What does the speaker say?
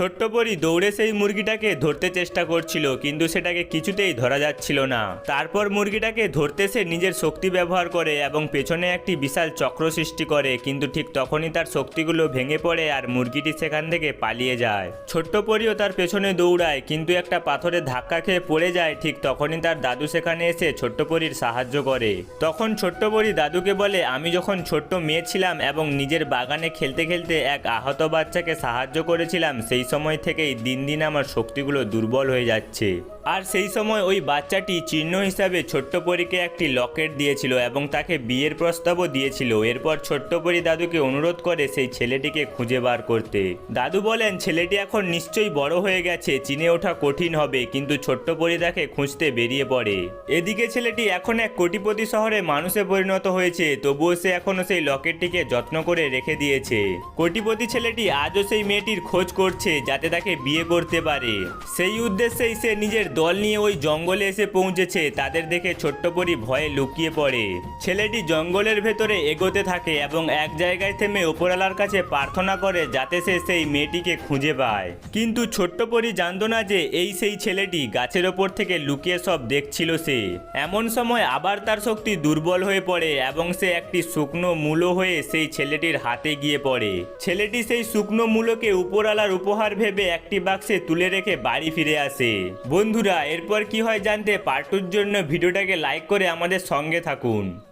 ছোট্ট পরি দৌড়ে সেই মুরগিটাকে ধরতে চেষ্টা করছিল, কিন্তু সেটাকে কিছুতেই ধরা যাচ্ছিল না। তারপর মুরগিটাকে ধরতে সে নিজের শক্তি ব্যবহার করে এবং পেছনে একটি বিশাল চক্র সৃষ্টি করে, কিন্তু ঠিক তখনই তার শক্তিগুলো ভেঙে পড়ে আর মুরগিটি সেখান থেকে পালিয়ে যায়। ছোট্ট পরিও তার পেছনে দৌড়ায়, কিন্তু একটা পাথরে ধাক্কা খেয়ে পড়ে যায়, ঠিক তখনই তার দাদু সেখানে এসে ছোট্ট পরির সাহায্য করে। তখন ছোট্ট পরি দাদুকে বলে, আমি যখন ছোট্ট মেয়ে ছিলাম এবং নিজের বাগানে খেলতে খেলতে এক আহত বাচ্চাকে সাহায্য করেছিলাম, সেই সময় থেকেই দিন দিন আমার শক্তিগুলো দুর্বল হয়ে যাচ্ছে। আর সেই সময় ওই বাচ্চাটি চিহ্ন হিসাবে ছোট্ট পরীকে একটি লকেট দিয়েছিল এবং তাকে বিয়ের প্রস্তাবও দিয়েছিল। এরপর ছোট্ট পরী দাদুকে অনুরোধ করে সেই ছেলেটিকে খুঁজে বার করতে। দাদু বলেন, ছেলেটি এখন নিশ্চয়ই বড় হয়ে গেছে, চিনে ওঠা কঠিন হবে, কিন্তু ছোট্ট পরী তাকে খুঁজতে বেরিয়ে পড়ে। এদিকে ছেলেটি এখন এক কোটিপতি শহরে মানুষে পরিণত হয়েছে, তবুও সে এখনও সেই লকেটটিকে যত্ন করে রেখে দিয়েছে। কোটিপতি ছেলেটি আজও সেই মেয়েটির খোঁজ করছে, যাতে তাকে বিয়ে করতে পারে। সেই উদ্দেশ্যেই সে নিজের দল নিয়ে ওই জঙ্গলে এসে পৌঁছেছে। তাদের দেখে ছোট্ট পরি ভয়ে লুকিয়ে পড়ে। ছেলেটি জঙ্গলের ভেতরে এগোতে থাকে এবং এক জায়গায় থেমে ওপরওয়ালার কাছে প্রার্থনা করে যাতে সে সেই মেয়েটিকে খুঁজে পায়। কিন্তু ছোট্ট পরি জানতো না যে এই সেই ছেলেটি গাছের ওপর থেকে লুকিয়ে সব দেখছিল সে। এমন সময় আবার তার শক্তি দুর্বল হয়ে পড়ে এবং সে একটি শুকনো মূলো হয়ে সেই ছেলেটির হাতে গিয়ে পড়ে। ছেলেটি সেই শুকনো মূলোকে উপরালার উপহার ভেবে একটি বাক্সে তুলে রেখে বাড়ি ফিরে আসে। বন্ধুরা এরপর কি হয় জানতে? পার্টুর জন্য ভিডিওটাকে লাইক করে আমাদের সঙ্গে থাকুন।